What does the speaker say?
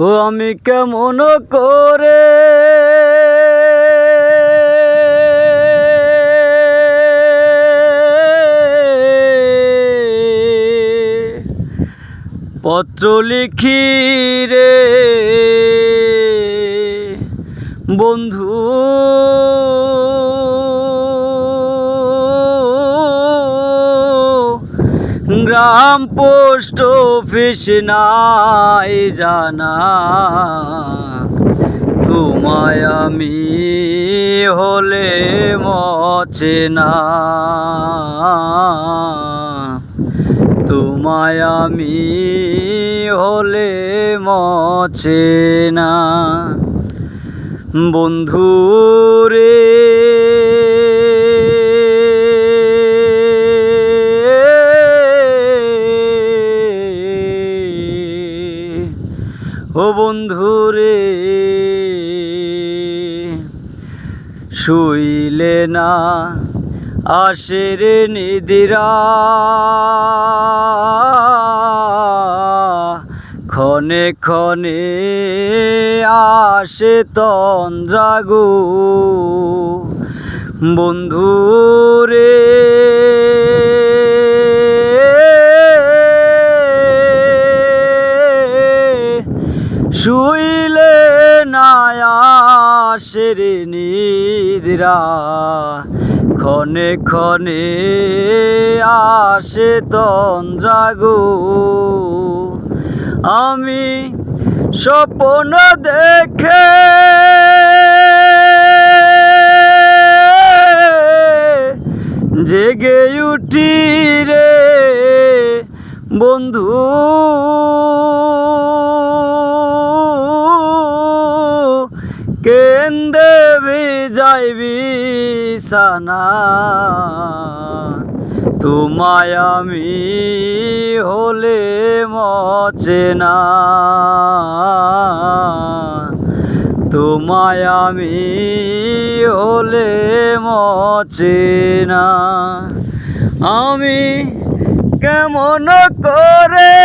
ও আমি কেমন করে? পত্র লিখি রে বন্ধু। গ্রাম পোস্ট অফিস নাই জানা। তোমায় আমি হলে মচে না। তোমায় আমি হলে মচে না। বন্ধু ও বন্ধু রে শুইলে না আসে রে নিদিরা। ক্ষণে ক্ষণে আসে তন্দ্রাগো। বন্ধু রে শুইলে নায়াসের নিদ্রা ক্ষণে ক্ষণে আসে তন্দ্রাগো। আমি স্বপ্ন দেখে জেগে উঠি রে বন্ধু। কেন্দে যাইবি সানা তোমায় আমি হলে মচে না। তোমায় আমি হলে মচে না। আমি কেমন করে